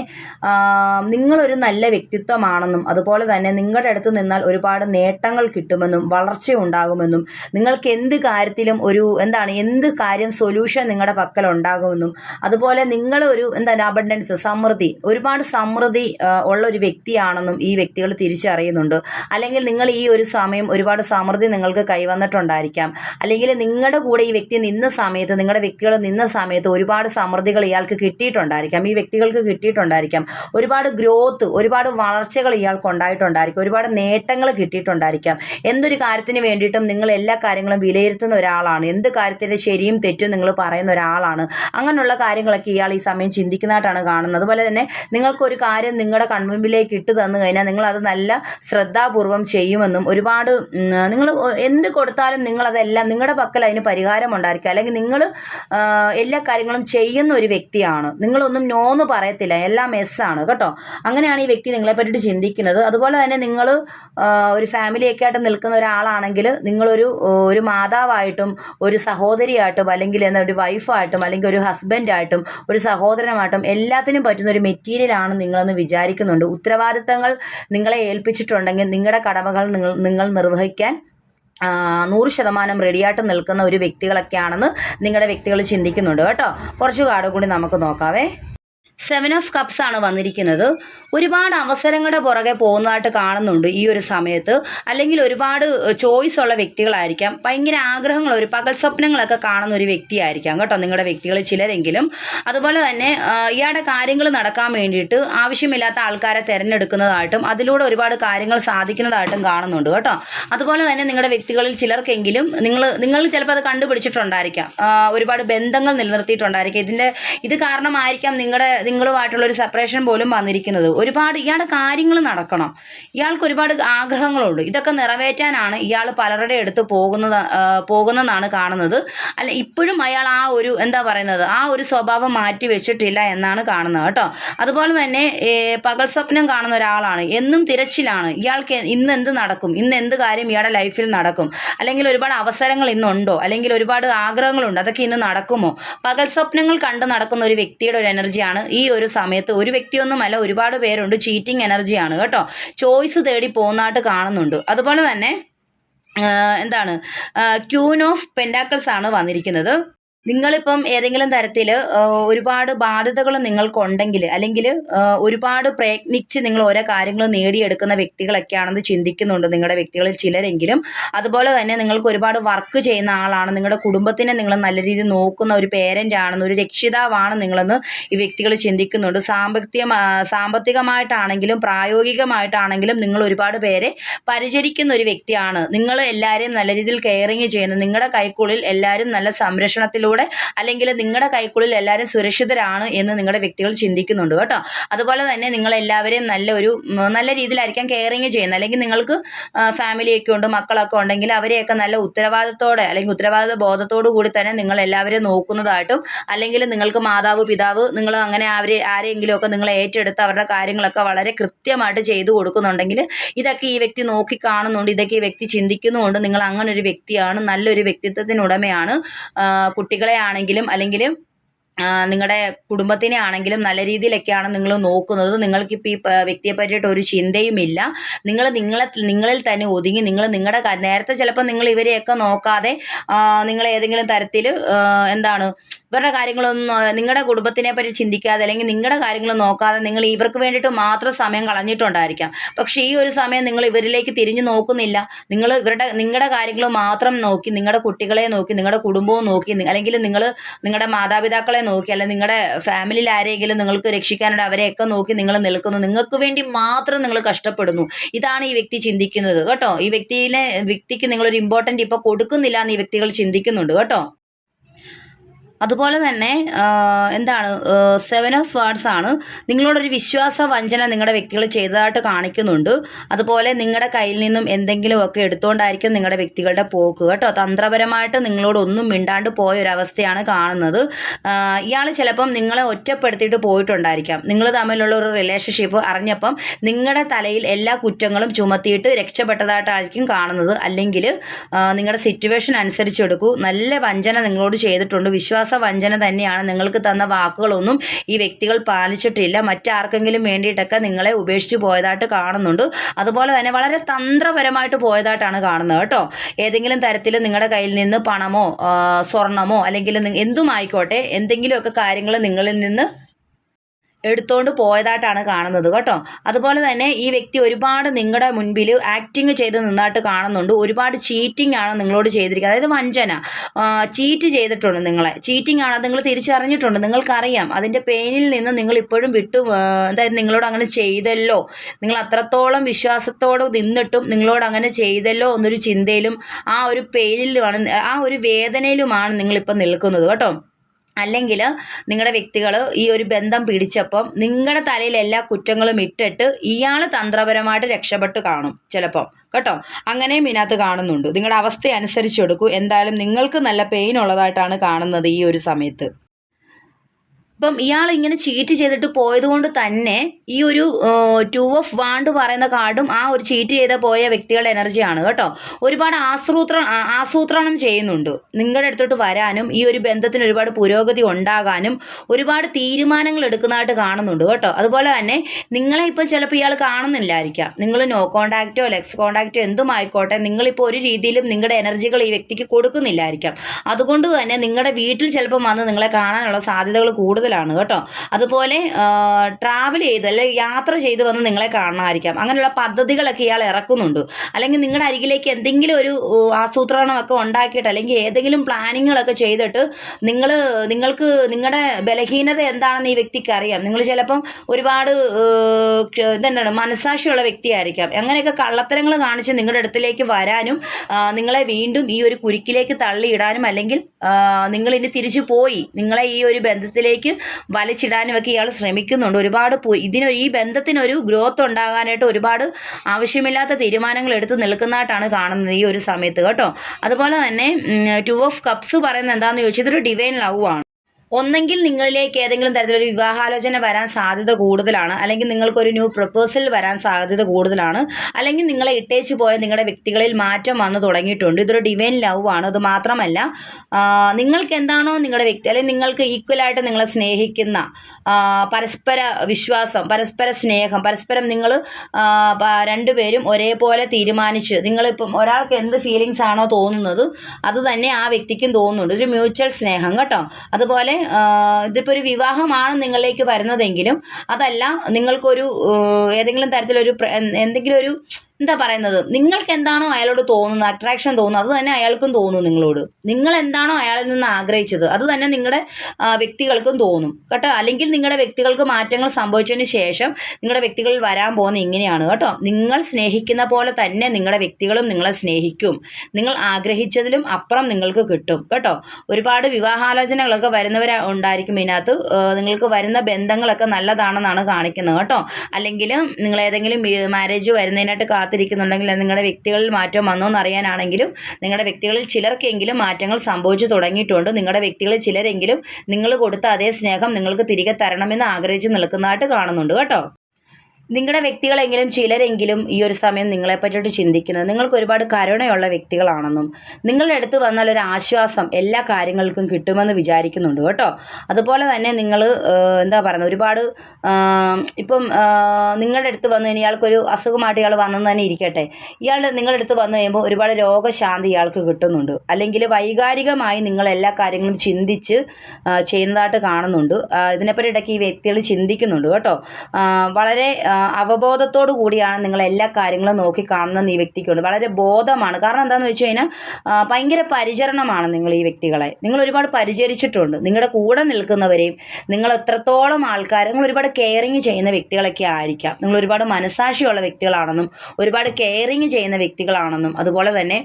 നിങ്ങളൊരു നല്ല വ്യക്തിത്വമാണെന്നും അതുപോലെ തന്നെ നിങ്ങളുടെ അടുത്ത് നിന്നാൽ ഒരുപാട് നേട്ടങ്ങൾ കിട്ടുമെന്നും വളർച്ച ഉണ്ടാകുമെന്നും നിങ്ങൾക്ക് എന്ത് കാര്യത്തിലും ഒരു എന്താണ് എന്ത് കാര്യം സൊല്യൂഷൻ നിങ്ങളുടെ പക്കൽ ഉണ്ടാകുമെന്നും അതുപോലെ നിങ്ങൾ ഒരു എന്താണ് അബണ്ടൻസ് സമൃദ്ധി ഒരുപാട് സമൃദ്ധി ഉള്ള ഒരു വ്യക്തിയാണെന്നും ഈ വ്യക്തികൾ തിരിച്ചറിയുന്നുണ്ട്. അല്ലെങ്കിൽ നിങ്ങൾ ഈ ഒരു സമയം ഒരുപാട് സമൃദ്ധി നിങ്ങൾക്ക് കൈവന്നിട്ടുണ്ടായിരിക്കാം. അല്ലെങ്കിൽ നിങ്ങളുടെ കൂടെ ഈ വ്യക്തി നിന്ന സമയത്ത് നിങ്ങളുടെ വ്യക്തികൾ നിന്ന സമയത്ത് ഒരുപാട് സമൃദ്ധികൾ ഇയാൾക്ക് കിട്ടിയിട്ടുണ്ടായിരിക്കാം. ഈ വ്യക്തികൾക്ക് കിട്ടിയിട്ടുണ്ടായിരിക്കാം. ഒരുപാട് ഗ്രോത്ത് ഒരുപാട് വളർച്ചകൾ ഇയാൾക്ക് ഉണ്ടായിട്ടുണ്ടായിരിക്കും. ഒരുപാട് നേട്ടങ്ങൾ കിട്ടിയിട്ടുണ്ടായിരിക്കാം. എന്തൊരു കാര്യത്തിന് വേണ്ടിയിട്ടും നിങ്ങൾ എല്ലാ കാര്യങ്ങളും വിലയിരുത്തുന്ന ഒരാളാണ്. എന്ത് കാര്യത്തിന്റെ ശരിയും തെറ്റും നിങ്ങൾ പറയുന്ന ഒരാളാണ്. അങ്ങനെയുള്ള കാര്യങ്ങളൊക്കെ ഇയാൾ ഈ സമയം ചിന്തിക്കുന്നതായിട്ടാണ് കാണുന്നത്. അതുപോലെ തന്നെ നിങ്ങൾക്കൊരു കാര്യം നിങ്ങളുടെ കൺമുമ്പിലേക്ക് ഇട്ട് തന്നു കഴിഞ്ഞാൽ നിങ്ങൾ അത് നല്ല ശ്രദ്ധാപൂർവം ചെയ്യുമെന്നും ഒരുപാട് നിങ്ങൾ എന്ത് കൊടുത്താലും നിങ്ങളതെല്ലാം നിങ്ങളുടെ പക്കൽ അതിന് പരിഹാരം ഉണ്ടായിരിക്കും. അല്ലെങ്കിൽ നിങ്ങൾ എല്ലാ കാര്യങ്ങളും ചെയ്യുന്ന ഒരു വ്യക്തിയാണ്. നിങ്ങളൊന്നും നോന്ന് പറയത്തില്ല. എല്ലാം എസ് ആണ് കേട്ടോ. അങ്ങനെയാണ് ഈ വ്യക്തി നിങ്ങളെ പറ്റിയിട്ട് ചിന്തിക്കുന്നത്. അതുപോലെ തന്നെ നിങ്ങൾ ഒരു ഫാമിലിയൊക്കെ ആയിട്ട് നിൽക്കുന്ന ഒരാളാണെങ്കിൽ നിങ്ങളൊരു ഒരു മാതാവായിട്ടും ഒരു സഹോദരിയായിട്ടും അല്ലെങ്കിൽ എന്താ ഒരു വൈഫായിട്ടും അല്ലെങ്കിൽ ഒരു ഹസ്ബൻഡായിട്ടും ഒരു സഹോദരനായിട്ടും എല്ലാത്തിനും പറ്റുന്ന ഒരു മെറ്റീരിയലാണ് നിങ്ങളെന്ന് വിചാരിക്കുന്നുണ്ട്. ഉത്തരവാദിത്തങ്ങൾ നിങ്ങളെ ഏൽപ്പിച്ചിട്ടുണ്ടെങ്കിൽ നിങ്ങളുടെ കടമകൾ നിങ്ങൾ നിങ്ങൾ നിർവഹിക്കാൻ നൂറ് ശതമാനം റെഡിയായിട്ട് നിൽക്കുന്ന ഒരു വ്യക്തികളൊക്കെയാണെന്ന് നിങ്ങളുടെ വ്യക്തികൾ ചിന്തിക്കുന്നുണ്ട് കേട്ടോ. കുറച്ച് കാർഡ് കൂടി നമുക്ക് നോക്കാവേ. സെവൻ ഓഫ് കപ്സ് ആണ് വന്നിരിക്കുന്നത്. ഒരുപാട് അവസരങ്ങളുടെ പുറകെ പോകുന്നതായിട്ട് കാണുന്നുണ്ട് ഈ ഒരു സമയത്ത്. അല്ലെങ്കിൽ ഒരുപാട് ചോയ്സ് ഉള്ള വ്യക്തികളായിരിക്കാം. ഭയങ്കര ആഗ്രഹങ്ങൾ ഒരു പകൽ സ്വപ്നങ്ങളൊക്കെ കാണുന്ന ഒരു വ്യക്തിയായിരിക്കാം കേട്ടോ നിങ്ങളുടെ വ്യക്തികളിൽ ചിലരെങ്കിലും. അതുപോലെ തന്നെ ഇയാളുടെ കാര്യങ്ങൾ നടക്കാൻ വേണ്ടിയിട്ട് ആവശ്യമില്ലാത്ത ആൾക്കാരെ തിരഞ്ഞെടുക്കുന്നതായിട്ടും അതിലൂടെ ഒരുപാട് കാര്യങ്ങൾ സാധിക്കുന്നതായിട്ടും കാണുന്നുണ്ട് കേട്ടോ. അതുപോലെ തന്നെ നിങ്ങളുടെ വ്യക്തികളിൽ ചിലർക്കെങ്കിലും നിങ്ങൾ നിങ്ങൾ ചിലപ്പോൾ അത് കണ്ടുപിടിച്ചിട്ടുണ്ടായിരിക്കാം. ഒരുപാട് ബന്ധങ്ങൾ നിലനിർത്തിയിട്ടുണ്ടായിരിക്കാം. ഇതിന്റെ ഇത് കാരണമായിരിക്കാം നിങ്ങളുടെ നിങ്ങളുമായിട്ടുള്ള ഒരു സെപ്പറേഷൻ പോലും വന്നിരിക്കുന്നത്. ഒരുപാട് ഇയാളുടെ കാര്യങ്ങൾ നടക്കണം. ഇയാൾക്ക് ഒരുപാട് ആഗ്രഹങ്ങളുണ്ട്. ഇതൊക്കെ നിറവേറ്റാനാണ് ഇയാൾ പലരുടെ അടുത്ത് പോകുന്നത് പോകുന്നതാണ് കാണുന്നത്. അല്ല ഇപ്പോഴും അയാൾ ആ ഒരു എന്താ പറയുന്നത് ആ ഒരു സ്വഭാവം മാറ്റി വെച്ചിട്ടില്ല എന്നാണ് കാണുന്നത് കേട്ടോ. അതുപോലെ തന്നെ പകൽ സ്വപ്നം കാണുന്ന ഒരാളാണ്. എന്നും തിരച്ചിലാണ്. ഇയാൾക്ക് ഇന്ന് എന്ത് നടക്കും? ഇന്ന് എന്ത് കാര്യം ഇയാളുടെ ലൈഫിൽ നടക്കും? അല്ലെങ്കിൽ ഒരുപാട് അവസരങ്ങൾ ഇന്നുണ്ടോ? അല്ലെങ്കിൽ ഒരുപാട് ആഗ്രഹങ്ങളുണ്ട്. അതൊക്കെ ഇന്ന് നടക്കുമോ? പകൽ സ്വപ്നങ്ങൾ കണ്ട് നടക്കുന്ന ഒരു വ്യക്തിയുടെ ഒരു എനർജിയാണ് ഒരു സമയത്ത് ഒരു വ്യക്തിയൊന്നുമല്ല ഒരുപാട് പേരുണ്ട് ചീറ്റിംഗ് എനർജിയാണ് കേട്ടോ. ചോയ്സ് തേടി പോകുന്നതായിട്ട് കാണുന്നുണ്ട്. അതുപോലെ തന്നെ എന്താണ് ക്യൂൻ ഓഫ് പെൻഡാക്കൽസ് ആണ് വന്നിരിക്കുന്നത്. നിങ്ങളിപ്പം ഏതെങ്കിലും തരത്തിൽ ഒരുപാട് ബാധ്യതകൾ നിങ്ങൾക്കുണ്ടെങ്കിൽ അല്ലെങ്കിൽ ഒരുപാട് പ്രയത്നിച്ച് നിങ്ങൾ ഓരോ കാര്യങ്ങൾ നേടിയെടുക്കുന്ന വ്യക്തികളൊക്കെ ആണെന്ന് ചിന്തിക്കുന്നുണ്ട് നിങ്ങളുടെ വ്യക്തികളിൽ ചിലരെങ്കിലും. അതുപോലെ തന്നെ നിങ്ങൾക്ക് ഒരുപാട് വർക്ക് ചെയ്യുന്ന ആളാണ് നിങ്ങളുടെ കുടുംബത്തിനെ നിങ്ങൾ നല്ല രീതിയിൽ നോക്കുന്ന ഒരു പേരന്റ് ആണെന്ന് ഒരു രക്ഷിതാവാണ് നിങ്ങളെന്ന് ഈ വ്യക്തികൾ ചിന്തിക്കുന്നുണ്ട്. സാമ്പത്തിക സാമ്പത്തികമായിട്ടാണെങ്കിലും പ്രായോഗികമായിട്ടാണെങ്കിലും നിങ്ങൾ ഒരുപാട് പേരെ പരിചരിക്കുന്ന ഒരു വ്യക്തിയാണ്. നിങ്ങൾ എല്ലാവരെയും നല്ല രീതിയിൽ കെയറിങ് ചെയ്യുന്നു നിങ്ങളുടെ കൈക്കുള്ളിൽ എല്ലാവരും നല്ല സംരക്ഷണത്തിലൂടെ അല്ലെങ്കിൽ നിങ്ങളുടെ കൈക്കുള്ളിൽ എല്ലാവരും സുരക്ഷിതരാണ് എന്ന് നിങ്ങളുടെ വ്യക്തികൾ ചിന്തിക്കുന്നുണ്ട് കേട്ടോ. അതുപോലെ തന്നെ നിങ്ങൾ എല്ലാവരെയും നല്ല ഒരു ഉം, നല്ല രീതിയിലായിരിക്കാം കെയറിങ് ചെയ്യുന്നത്. അല്ലെങ്കിൽ നിങ്ങൾക്ക് ഫാമിലിയൊക്കെ ഉണ്ട് മക്കളൊക്കെ ഉണ്ടെങ്കിൽ അവരെയൊക്കെ നല്ല ഉത്തരവാദിത്തോടെ അല്ലെങ്കിൽ ഉത്തരവാദിത്ത ബോധത്തോടു കൂടി തന്നെ നിങ്ങൾ എല്ലാവരെയും നോക്കുന്നതായിട്ടും അല്ലെങ്കിൽ നിങ്ങൾക്ക് മാതാവ് പിതാവ് നിങ്ങൾ അങ്ങനെ അവരെ ആരെങ്കിലുമൊക്കെ നിങ്ങൾ ഏറ്റെടുത്ത് അവരുടെ കാര്യങ്ങളൊക്കെ വളരെ കൃത്യമായിട്ട് ചെയ്തു കൊടുക്കുന്നുണ്ടെങ്കിൽ ഇതൊക്കെ ഈ വ്യക്തി നോക്കി കാണുന്നുണ്ട് ഇതൊക്കെ ഈ വ്യക്തി ചിന്തിക്കുന്നുമുണ്ട്. നിങ്ങൾ അങ്ങനെ ഒരു വ്യക്തിയാണ് നല്ലൊരു വ്യക്തിത്വത്തിനുടമയാണ്. ആ, കുട്ടികളെ ആണെങ്കിലും അല്ലെങ്കിൽ നിങ്ങളുടെ കുടുംബത്തിനെ ആണെങ്കിലും നല്ല രീതിയിലൊക്കെയാണ് നിങ്ങൾ നോക്കുന്നത്. നിങ്ങൾക്കിപ്പോൾ ഈ വ്യക്തിയെ പറ്റിയിട്ട് ഒരു ചിന്തയുമില്ല. നിങ്ങൾ നിങ്ങളെ നിങ്ങളിൽ തന്നെ ഒതുങ്ങി നിങ്ങൾ നിങ്ങളുടെ നേരത്തെ ചിലപ്പോൾ നിങ്ങൾ ഇവരെയൊക്കെ നോക്കാതെ നിങ്ങൾ ഏതെങ്കിലും തരത്തിൽ എന്താണ് ഇവരുടെ കാര്യങ്ങളൊന്നും നിങ്ങളുടെ കുടുംബത്തിനെ പറ്റി ചിന്തിക്കാതെ അല്ലെങ്കിൽ നിങ്ങളുടെ കാര്യങ്ങൾ നോക്കാതെ നിങ്ങൾ ഇവർക്ക് വേണ്ടിയിട്ട് മാത്രം സമയം കളഞ്ഞിട്ടുണ്ടായിരിക്കാം. പക്ഷേ ഈ ഒരു സമയം നിങ്ങൾ ഇവരിലേക്ക് തിരിഞ്ഞു നോക്കുന്നില്ല. നിങ്ങൾ ഇവരുടെ നിങ്ങളുടെ കാര്യങ്ങൾ മാത്രം നോക്കി നിങ്ങളുടെ കുട്ടികളെ നോക്കി നിങ്ങളുടെ കുടുംബവും നോക്കി അല്ലെങ്കിൽ നിങ്ങൾ നിങ്ങളുടെ മാതാപിതാക്കളെ നോക്കി അല്ലെങ്കിൽ നിങ്ങളുടെ ഫാമിലിയിൽ ആരെങ്കിലും നിങ്ങൾക്ക് രക്ഷിക്കാനുണ്ട് അവരെയൊക്കെ നോക്കി നിങ്ങൾ നിൽക്കുന്നു. നിങ്ങൾക്ക് വേണ്ടി മാത്രം നിങ്ങൾ കഷ്ടപ്പെടുന്നു. ഇതാണ് ഈ വ്യക്തി ചിന്തിക്കുന്നത്. കേട്ടോ? ഈ വ്യക്തിയിലെ വ്യക്തിക്ക് നിങ്ങളൊരു ഇമ്പോർട്ടന്റ് ഇപ്പോൾ കൊടുക്കുന്നില്ല എന്ന് ഈ വ്യക്തികൾ ചിന്തിക്കുന്നുണ്ട്. കേട്ടോ? അതുപോലെ തന്നെ എന്താണ് സെവൻ ഓഫ് സ്വാർഡ്സ് ആണ്. നിങ്ങളോടൊരു വിശ്വാസ വഞ്ചന നിങ്ങളുടെ വ്യക്തികൾ ചെയ്തതായിട്ട് കാണിക്കുന്നുണ്ട്. അതുപോലെ നിങ്ങളുടെ കയ്യിൽ നിന്നും എന്തെങ്കിലുമൊക്കെ എടുത്തുകൊണ്ടായിരിക്കും നിങ്ങളുടെ വ്യക്തികളുടെ പോക്ക് കേട്ടോ. തന്ത്രപരമായിട്ട് നിങ്ങളോടൊന്നും മിണ്ടാണ്ട് പോയ ഒരവസ്ഥയാണ് കാണുന്നത് ഇയാൾ ചിലപ്പം നിങ്ങളെ ഒറ്റപ്പെടുത്തിയിട്ട് പോയിട്ടുണ്ടായിരിക്കാം. നിങ്ങൾ തമ്മിലുള്ള ഒരു റിലേഷൻഷിപ്പ് അറിഞ്ഞപ്പം നിങ്ങളുടെ തലയിൽ എല്ലാ കുറ്റങ്ങളും ചുമത്തിയിട്ട് രക്ഷപ്പെട്ടതായിട്ടായിരിക്കും കാണുന്നത്. അല്ലെങ്കിൽ നിങ്ങളുടെ സിറ്റുവേഷൻ അനുസരിച്ചെടുക്കൂ. നല്ല വഞ്ചന നിങ്ങളോട് ചെയ്തിട്ടുണ്ട്. വിശ്വാസ വഞ്ചന തന്നെയാണ്. നിങ്ങൾക്ക് തന്ന വാക്കുകളൊന്നും ഈ വ്യക്തികൾ പാലിച്ചിട്ടില്ല. മറ്റാർക്കെങ്കിലും വേണ്ടിയിട്ടൊക്കെ നിങ്ങളെ ഉപേക്ഷിച്ച് പോയതായിട്ട് കാണുന്നുണ്ട്. അതുപോലെ തന്നെ വളരെ തന്ത്രപരമായിട്ട് പോയതായിട്ടാണ് കാണുന്നത് കേട്ടോ. ഏതെങ്കിലും തരത്തിൽ നിങ്ങളുടെ കയ്യിൽ നിന്ന് പണമോ സ്വർണമോ അല്ലെങ്കിൽ എന്തുമായിക്കോട്ടെ എന്തെങ്കിലുമൊക്കെ കാര്യങ്ങൾ നിങ്ങളിൽ നിന്ന് എടുത്തോണ്ട് പോയതായിട്ടാണ് കാണുന്നത് കേട്ടോ. അതുപോലെ തന്നെ ഈ വ്യക്തി ഒരുപാട് നിങ്ങളുടെ മുൻപിൽ ആക്ടിങ് ചെയ്ത് നിന്നായിട്ട് കാണുന്നുണ്ട്. ഒരുപാട് ചീറ്റിംഗ് ആണ് നിങ്ങളോട് ചെയ്തിരിക്കുന്നത്. അതായത് വഞ്ചന. ചീറ്റ് ചെയ്തിട്ടുണ്ട് നിങ്ങളെ. ചീറ്റിംഗ് ആണ്. നിങ്ങൾ തിരിച്ചറിഞ്ഞിട്ടുണ്ട്. നിങ്ങൾക്കറിയാം. അതിന്റെ പെയിനിൽ നിന്ന് നിങ്ങൾ ഇപ്പോഴും വിട്ടു അതായത് നിങ്ങളോട് അങ്ങനെ ചെയ്തല്ലോ. നിങ്ങൾ അത്രത്തോളം വിശ്വാസത്തോട് നിന്നിട്ടും നിങ്ങളോട് അങ്ങനെ ചെയ്തല്ലോ എന്നൊരു ചിന്തയിലും ആ ഒരു പെയിനിലുമാണ് ആ ഒരു വേദനയിലുമാണ് നിങ്ങളിപ്പോൾ നിൽക്കുന്നത് കേട്ടോ. അല്ലെങ്കിൽ നിങ്ങളുടെ വ്യക്തികൾ ഈ ഒരു ബന്ധം പിടിച്ചപ്പം നിങ്ങളുടെ തലയിൽ എല്ലാ കുറ്റങ്ങളും ഇട്ടിട്ട് ഇയാൾ തന്ത്രപരമായിട്ട് രക്ഷപ്പെട്ട് കാണും ചിലപ്പം. കേട്ടോ? അങ്ങനെയും ഇതിനകത്ത് കാണുന്നുണ്ട്. നിങ്ങളുടെ അവസ്ഥ അനുസരിച്ചെടുക്കൂ എന്തായാലും നിങ്ങൾക്ക് നല്ല പെയിൻ ഉള്ളതായിട്ടാണ് കാണുന്നത് ഈ ഒരു സമയത്ത്. ഇപ്പം ഇയാൾ ഇങ്ങനെ ചീറ്റ് ചെയ്തിട്ട് പോയത് കൊണ്ട് തന്നെ ഈ ഒരു ടു ഓഫ് വാണ്ട് പറയുന്ന കാർഡും ആ ഒരു ചീറ്റ് ചെയ്ത പോയ വ്യക്തികളുടെ എനർജിയാണ് കേട്ടോ. ഒരുപാട് ആസൂത്ര ആസൂത്രണം ചെയ്യുന്നുണ്ട്. നിങ്ങളുടെ അടുത്തോട്ട് വരാനും ഈ ഒരു ബന്ധത്തിന് ഒരുപാട് പുരോഗതി ഉണ്ടാകാനും ഒരുപാട് തീരുമാനങ്ങൾ എടുക്കുന്നതായിട്ട് കാണുന്നുണ്ട് കേട്ടോ. അതുപോലെ തന്നെ നിങ്ങളെ ഇപ്പോൾ ചിലപ്പോൾ ഇയാൾ കാണുന്നില്ലായിരിക്കാം. നിങ്ങൾ നോ കോണ്ടാക്റ്റോ ലെക്സ് കോണ്ടാക്റ്റോ എന്തും ആയിക്കോട്ടെ നിങ്ങളിപ്പോൾ ഒരു രീതിയിലും നിങ്ങളുടെ എനർജികൾ ഈ വ്യക്തിക്ക് കൊടുക്കുന്നില്ലായിരിക്കാം. അതുകൊണ്ട് തന്നെ നിങ്ങളുടെ വീട്ടിൽ ചിലപ്പം വന്ന് നിങ്ങളെ കാണാനുള്ള സാധ്യതകൾ കൂടുതലാണ് കൂടുതലാണ് കേട്ടോ. അതുപോലെ ട്രാവൽ ചെയ്ത് അല്ലെങ്കിൽ യാത്ര ചെയ്ത് വന്ന് നിങ്ങളെ കാണാമായിരിക്കാം അങ്ങനെയുള്ള പദ്ധതികളൊക്കെ ഇയാൾ ഇറക്കുന്നുണ്ട്. അല്ലെങ്കിൽ നിങ്ങളുടെ അരികിലേക്ക് എന്തെങ്കിലും ഒരു ആസൂത്രണമൊക്കെ ഉണ്ടാക്കിയിട്ട് അല്ലെങ്കിൽ ഏതെങ്കിലും പ്ലാനിങ്ങുകളൊക്കെ ചെയ്തിട്ട് നിങ്ങൾ നിങ്ങൾക്ക് നിങ്ങളുടെ ബലഹീനത എന്താണെന്ന് ഈ വ്യക്തിക്ക് അറിയാം. നിങ്ങൾ ചിലപ്പം ഒരുപാട് ഇതെന്താണ് മനസാക്ഷിയുള്ള വ്യക്തിയായിരിക്കാം. അങ്ങനെയൊക്കെ കള്ളത്തരങ്ങൾ കാണിച്ച് നിങ്ങളുടെ അടുത്തിലേക്ക് വരാനും നിങ്ങളെ വീണ്ടും ഈ ഒരു കുരുക്കിലേക്ക് തള്ളിയിടാനും അല്ലെങ്കിൽ നിങ്ങൾ ഇനി തിരിച്ചു പോയി. നിങ്ങളെ ഈ ഒരു ബന്ധത്തിലേക്ക് വലിച്ചിടാനും ഒക്കെ ഇയാൾ ശ്രമിക്കുന്നുണ്ട്. ഒരുപാട് ഇതിനൊരു ഈ ബന്ധത്തിനൊരു ഗ്രോത്ത് ഉണ്ടാകാനായിട്ട് ഒരുപാട് ആവശ്യമില്ലാത്ത തീരുമാനങ്ങൾ എടുത്ത് നിൽക്കുന്നതായിട്ടാണ് കാണുന്നത് ഈ ഒരു സമയത്ത് കേട്ടോ. അതുപോലെ തന്നെ ടു ഓഫ് കപ്സ് പറയുന്നത് എന്താണെന്ന് ചോദിച്ചാൽ ഇതൊരു ഡിവൈൻ ലവ് ആണ്. ഒന്നെങ്കിൽ നിങ്ങളിലേക്ക് ഏതെങ്കിലും തരത്തിലൊരു വിവാഹാലോചന വരാൻ സാധ്യത കൂടുതലാണ്. അല്ലെങ്കിൽ നിങ്ങൾക്കൊരു ന്യൂ പ്രപ്പോസൽ വരാൻ സാധ്യത കൂടുതലാണ്. അല്ലെങ്കിൽ നിങ്ങളെ ഇട്ടേച്ച് പോയ നിങ്ങളുടെ വ്യക്തികളിൽ മാറ്റം വന്നു തുടങ്ങിയിട്ടുണ്ട്. ഇതൊരു ഡിവൈൻ ലവ് ആണ്. അത് മാത്രമല്ല നിങ്ങൾക്ക് എന്താണോ നിങ്ങളുടെ വ്യക്തി അല്ലെങ്കിൽ നിങ്ങൾക്ക് ഈക്വലായിട്ട് നിങ്ങളെ സ്നേഹിക്കുന്ന പരസ്പര വിശ്വാസം പരസ്പര സ്നേഹം പരസ്പരം നിങ്ങൾ രണ്ടുപേരും ഒരേപോലെ തീരുമാനിച്ച് നിങ്ങളിപ്പം ഒരാൾക്ക് എന്ത് ഫീലിങ്സ് ആണോ തോന്നുന്നത് അത് തന്നെ ആ വ്യക്തിക്കും തോന്നുന്നുണ്ട്. ഒരു മ്യൂച്വൽ സ്നേഹം കേട്ടോ. അതുപോലെ ഇതിപ്പോൾ ഒരു വിവാഹമാണ് നിങ്ങളിലേക്ക് വരുന്നതെങ്കിലും അതല്ല നിങ്ങൾക്കൊരു ഏതെങ്കിലും തരത്തിലൊരു എന്തെങ്കിലും ഒരു എന്താ പറയുന്നത്? നിങ്ങൾക്ക് എന്താണോ അയാളോട് തോന്നുന്നത്? അട്രാക്ഷൻ തോന്നുന്നത്? അത് തന്നെ അയാൾക്കും തോന്നും നിങ്ങളോട്. നിങ്ങൾ എന്താണോ അയാളിൽ നിന്ന് ആഗ്രഹിച്ചത്? അത് തന്നെ നിങ്ങളുടെ വ്യക്തികൾക്കും തോന്നും. കേട്ടോ? അല്ലെങ്കിൽ നിങ്ങളുടെ വ്യക്തികൾക്ക് മാറ്റങ്ങൾ സംഭവിച്ചതിന് ശേഷം നിങ്ങളുടെ വ്യക്തികളിൽ വരാൻ പോകുന്ന ഇങ്ങനെയാണ്. കേട്ടോ? നിങ്ങൾ സ്നേഹിക്കുന്ന പോലെ തന്നെ നിങ്ങളുടെ വ്യക്തികളും നിങ്ങളെ സ്നേഹിക്കും. നിങ്ങൾ ആഗ്രഹിച്ചതിലും അപ്പുറം നിങ്ങൾക്ക് കിട്ടും. കേട്ടോ? ഒരുപാട് വിവാഹാലോചനകളൊക്കെ വരുന്നവർ ഉണ്ടായിരിക്കും ഇതിനകത്ത്. നിങ്ങൾക്ക് വരുന്ന ബന്ധങ്ങളൊക്കെ നല്ലതാണെന്നാണ് കാണിക്കുന്നത്. കേട്ടോ? അല്ലെങ്കിൽ നിങ്ങൾ ഏതെങ്കിലും മാരേജ് വരുന്നതിനായിട്ട് കാത്തിരിക്കുന്നുണ്ടെങ്കിൽ നിങ്ങളുടെ വ്യക്തികളിൽ മാറ്റം വന്നോ എന്ന് അറിയാനാണെങ്കിലും നിങ്ങളുടെ വ്യക്തികളിൽ ചിലർക്കെങ്കിലും മാറ്റങ്ങൾ സംഭവിച്ചു തുടങ്ങിയിട്ടുണ്ട്. നിങ്ങളുടെ വ്യക്തികളിൽ ചിലരെങ്കിലും നിങ്ങൾ കൊടുത്ത അതേ സ്നേഹം നിങ്ങൾക്ക് തിരികെ തരണമെന്ന് ആഗ്രഹിച്ച് നിൽക്കുന്നതായിട്ട് കാണുന്നുണ്ട് കേട്ടോ. നിങ്ങളുടെ വ്യക്തികളെങ്കിലും ചിലരെങ്കിലും ഈ ഒരു സമയം നിങ്ങളെ പറ്റിയിട്ട് ചിന്തിക്കുന്നത് നിങ്ങൾക്ക് ഒരുപാട് കരുണയുള്ള വ്യക്തികളാണെന്നും നിങ്ങളുടെ അടുത്ത് വന്നാൽ ഒരു ആശ്വാസം എല്ലാ കാര്യങ്ങൾക്കും കിട്ടുമെന്ന് വിചാരിക്കുന്നുണ്ട് കേട്ടോ. അതുപോലെ തന്നെ നിങ്ങൾ എന്താ പറയുന്നത് ഒരുപാട് ഇപ്പം നിങ്ങളുടെ അടുത്ത് വന്ന് ഇയാൾക്കൊരു അസുഖമായിട്ട് ഇയാൾ വന്നെന്ന് തന്നെ ഇരിക്കട്ടെ. ഇയാൾ നിങ്ങളുടെ അടുത്ത് വന്നു കഴിയുമ്പോൾ ഒരുപാട് രോഗശാന്തി ഇയാൾക്ക് കിട്ടുന്നുണ്ട്. അല്ലെങ്കിൽ വൈകാരികമായി നിങ്ങൾ എല്ലാ കാര്യങ്ങളും ചിന്തിച്ച് ചെയ്യുന്നതായിട്ട് കാണുന്നുണ്ട്. ഇതിനെപ്പറ്റി ഇടയ്ക്ക് ഈ വ്യക്തികൾ ചിന്തിക്കുന്നുണ്ട് കേട്ടോ. വളരെ അവബോധത്തോടു കൂടിയാണ് നിങ്ങൾ എല്ലാ കാര്യങ്ങളും നോക്കി കാണുന്നത് ഈ വ്യക്തിക്കുണ്ട്. വളരെ ബോധമാണ്. കാരണം എന്താണെന്ന് വെച്ച് കഴിഞ്ഞാൽ ഭയങ്കര പരിചരണമാണ് നിങ്ങൾ ഈ വ്യക്തികളെ. നിങ്ങൾ ഒരുപാട് പരിചരിച്ചിട്ടുണ്ട്. നിങ്ങളുടെ കൂടെ നിൽക്കുന്നവരെയും നിങ്ങൾ എത്രത്തോളം ആൾക്കാർ നിങ്ങൾ ഒരുപാട് കെയറിങ് ചെയ്യുന്ന വ്യക്തികളൊക്കെ ആയിരിക്കാം. നിങ്ങൾ ഒരുപാട് മനസാക്ഷിയുള്ള വ്യക്തികളാണെന്നും ഒരുപാട് കെയറിങ് ചെയ്യുന്ന വ്യക്തികളാണെന്നും അതുപോലെ തന്നെ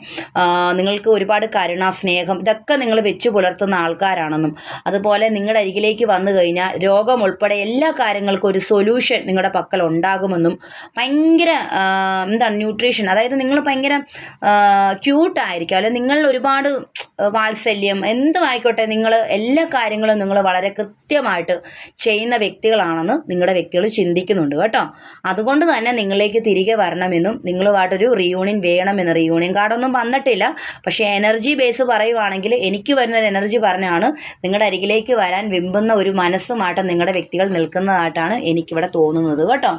നിങ്ങൾക്ക് ഒരുപാട് കരുണ സ്നേഹം ഇതൊക്കെ നിങ്ങൾ വെച്ച് പുലർത്തുന്ന ആൾക്കാരാണെന്നും അതുപോലെ നിങ്ങളുടെ അരികിലേക്ക് വന്നു കഴിഞ്ഞാൽ രോഗം ഉൾപ്പെടെ എല്ലാ കാര്യങ്ങൾക്കും ഒരു സൊല്യൂഷൻ നിങ്ങളുടെ പക്കൽ ഉണ്ടാകുമെന്നും ഭയങ്കര എന്താണ് ന്യൂട്രീഷൻ അതായത് നിങ്ങൾ ഭയങ്കര ക്യൂട്ടായിരിക്കും അല്ലെങ്കിൽ നിങ്ങൾ ഒരുപാട് വാത്സല്യം എന്തും ആയിക്കോട്ടെ നിങ്ങൾ എല്ലാ കാര്യങ്ങളും നിങ്ങൾ വളരെ കൃത്യമായിട്ട് ചെയ്യുന്ന വ്യക്തികളാണെന്ന് നിങ്ങളുടെ വ്യക്തികൾ ചിന്തിക്കുന്നുണ്ട് കേട്ടോ. അതുകൊണ്ട് തന്നെ നിങ്ങളിലേക്ക് തിരികെ വരണമെന്നും നിങ്ങളുമായിട്ടൊരു റീയൂണിയൻ വേണമെന്ന് റീയൂണിയൻ കാർഡൊന്നും വന്നിട്ടില്ല. പക്ഷേ എനർജി ബേസ് പറയുവാണെങ്കിൽ എനിക്ക് വരുന്ന ഒരു എനർജി പറഞ്ഞാണ് നിങ്ങളുടെ അരികിലേക്ക് വരാൻ വിമ്പുന്ന ഒരു മനസ്സുമായിട്ട് നിങ്ങളുടെ വ്യക്തികൾ നിൽക്കുന്നതായിട്ടാണ് എനിക്കിവിടെ തോന്നുന്നത് കേട്ടോ.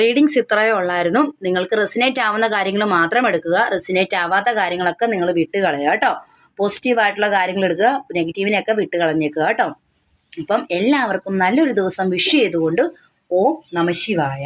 റീഡിങ്സ് ഇത്രയേ ഉള്ളായിരുന്നു. നിങ്ങൾക്ക് റെസിനേറ്റ് ആവുന്ന കാര്യങ്ങൾ മാത്രം എടുക്കുക. റെസിനേറ്റ് ആവാത്ത കാര്യങ്ങളൊക്കെ നിങ്ങൾ വിട്ട് കളയുക കേട്ടോ പോസിറ്റീവായിട്ടുള്ള കാര്യങ്ങൾ എടുക്കുക നെഗറ്റീവിനെയൊക്കെ വിട്ട് കളഞ്ഞേക്കുക കേട്ടോ. അപ്പം എല്ലാവർക്കും നല്ലൊരു ദിവസം വിഷ് ചെയ്തുകൊണ്ട് ഓം നമ ശിവായ.